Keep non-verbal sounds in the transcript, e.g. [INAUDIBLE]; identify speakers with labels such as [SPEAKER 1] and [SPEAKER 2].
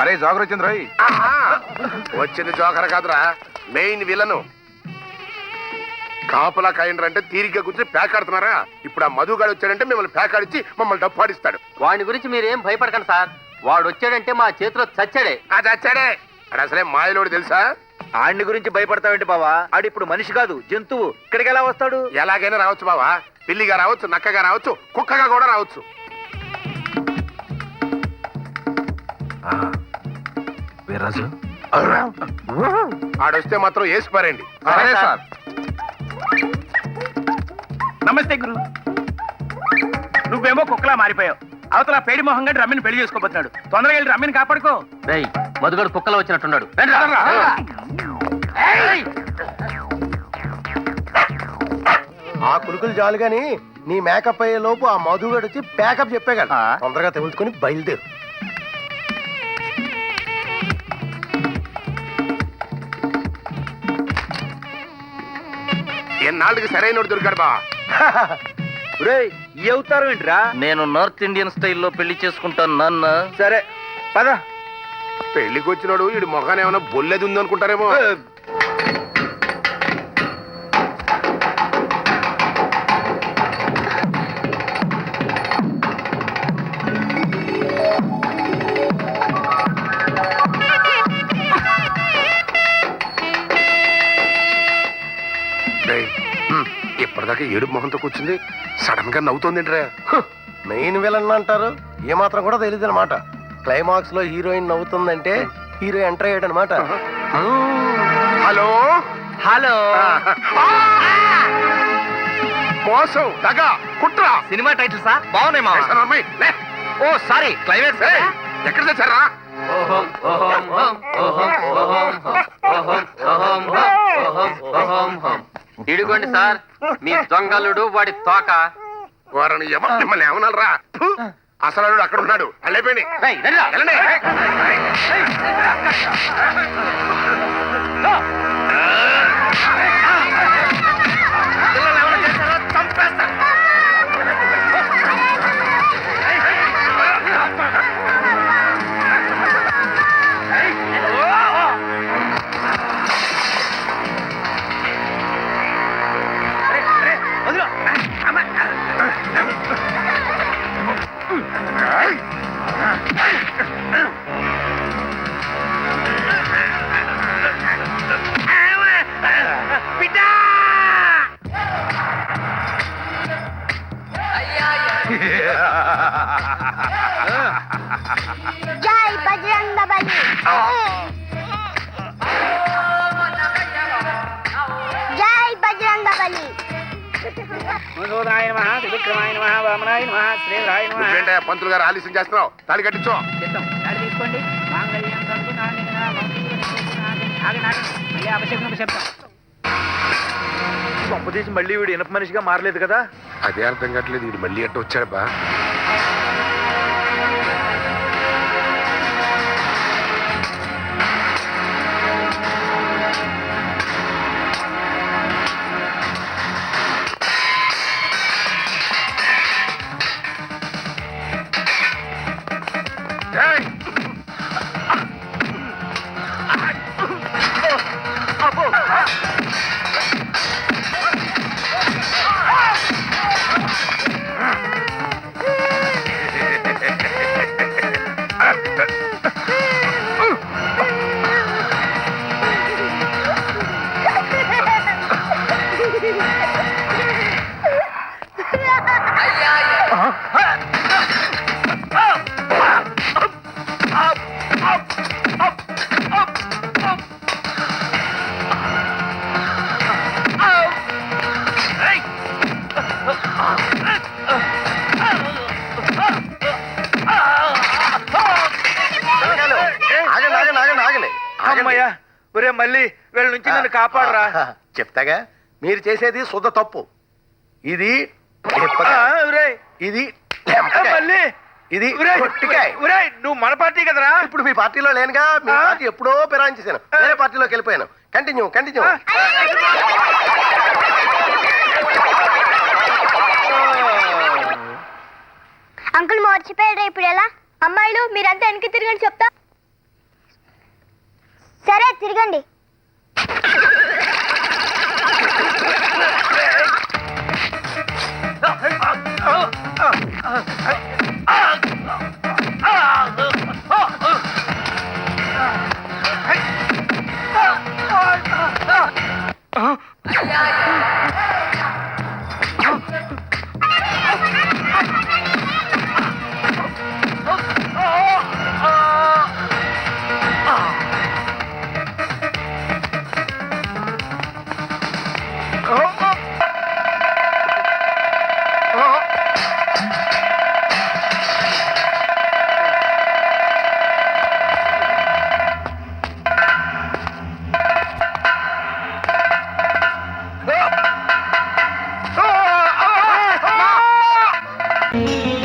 [SPEAKER 1] అరే జాగర్ వచ్చింది రోయ్
[SPEAKER 2] ఆహా! వచ్చింది జోకర్ కాదురా మెయిన్ విలను కాపలా కాయండ్రు అంటే తీరిగ్గా కూర్చొని పేకాడుతున్నారా ఇప్పుడు ఆ మధుగాడు వచ్చాడంటే మిమ్మల్ని పేకాడిచ్చి మమ్మల్ని డప్పాడిస్తాడు
[SPEAKER 3] వాడి గురించి మీరేం భయపడకండి సార్. వాడు వచ్చాడంటే మా చేతిలో చచ్చాడే.
[SPEAKER 2] అది వచ్చాడే అది అసలే మాయలోడు తెలుసా?
[SPEAKER 4] ఆడిని గురించి భయపడతావేంటి బావా? ఆడు ఇప్పుడు మనిషి కాదు జంతువు. ఇక్కడికి ఎలా వస్తాడు?
[SPEAKER 2] ఎలాగైనా రావచ్చు బావా. పిల్లిగా రావచ్చు నక్కగా రావచ్చు కుక్కగా కూడా రావచ్చు.
[SPEAKER 1] వీర్రాజు
[SPEAKER 2] ఆడొస్తే మాత్రం వేసిపారండి
[SPEAKER 1] సరే సార్.
[SPEAKER 5] నమస్తే గురు. నువ్వేమో కుక్కలా మారిపోయావు. అవతల పేడి మొహంగా రమ్మిని పెళ్ళి చేసుకోబోతున్నాడు. తొందరగా వెళ్ళి రమ్మిని కాపాడుకో.
[SPEAKER 3] రేయ్ మధుగడు కుక్కలో వచ్చినట్టున్నాడు.
[SPEAKER 6] ఆ కులుకులు చాలు గాని నీ మేకప్ అయ్యే లోపు ఆ మధుగాడు వచ్చి ప్యాకప్ చెప్పాగల
[SPEAKER 4] ఆ.
[SPEAKER 6] తొందరగా తెలుసుకుని బయలుదేరు.
[SPEAKER 2] ఎన్నాళ్ళకి సరైన దొరికాడు బా? [LAUGHS]
[SPEAKER 4] ఈ అవతారం ఏంటిరా?
[SPEAKER 3] నేను నార్త్ ఇండియన్ స్టైల్లో పెళ్ళి చేసుకుంటాను నాన్న.
[SPEAKER 4] సరే పద.
[SPEAKER 2] పెళ్ళికి వచ్చినాడు వీడి మొఖాన్ని ఏమైనా బొల్లెది ఉంది ఇప్పటిదాకా ఏడు మొహంతో కూర్చుంది. సడన్గా నవ్వుతోందింట్రా?
[SPEAKER 6] మెయిన్ విలన్ అంటారు. ఏ మాత్రం కూడా తెలియదు అనమాట క్లైమాక్స్లో హీరోయిన్ నవ్వుతుందంటే హీరో ఎంటర్ అయ్యాడు అనమాట
[SPEAKER 2] హలో?
[SPEAKER 3] హలో.
[SPEAKER 2] మోసం దగ కుట్ర.
[SPEAKER 3] Cinema title sir? బాగున్నాయి మా. ఓ సారీ క్లైమాక్స్
[SPEAKER 2] ఎక్కడ తెచ్చారా?
[SPEAKER 3] ఇడుకోండి సార్ మీ దొంగలుడు వాడి తోక
[SPEAKER 2] వారిని ఎవరు మిమ్మల్ని ఏమనాలరా అసలు అక్కడ ఉన్నాడు అల్లేపోయి
[SPEAKER 5] మధుసూదనాయ నమ త్రివిక్రమాయ నమ వామనాయ నమ శ్రీధరాయ నమ.
[SPEAKER 2] నువ్వేంటే పంతులు గారు ఆలస్యం చేస్తున్నావు? తాళి కట్టించు.
[SPEAKER 5] చిత్తం తీసుకోండి. మాంగళ్యం మళ్ళీ చెప్తాం.
[SPEAKER 4] వీడు ఇనప మనిషిగా మారలేదు కదా?
[SPEAKER 2] అదే అర్థం కావట్లేదు. ఇది మళ్ళీ ఎట్ట వచ్చాడు బా
[SPEAKER 4] it. ఒరే మళ్ళీ వీళ్ళ నుంచి నన్ను కాపాడరా.
[SPEAKER 6] చెప్తాగా? మీరు చేసేది శుద్ధ తప్పు. ఇది ఇది
[SPEAKER 4] మళ్ళీ.
[SPEAKER 6] ఇది
[SPEAKER 4] నువ్వు మన పార్టీ కదరా?
[SPEAKER 6] ఇప్పుడు మీ పార్టీలో లేనుగా మీ? పార్టీ ఎప్పుడో పెరాయించేసాను వేరే పార్టీలోకి వెళ్ళిపోయాను. కంటిన్యూ కంటిన్యూ
[SPEAKER 7] అంకుల్ మర్చిపోయాడు ఇప్పుడు ఎలా? అమ్మాయిలు మీరంతా వెనక్కి తిరగని చెప్తా. సరే తిరగండి.
[SPEAKER 8] Thank you.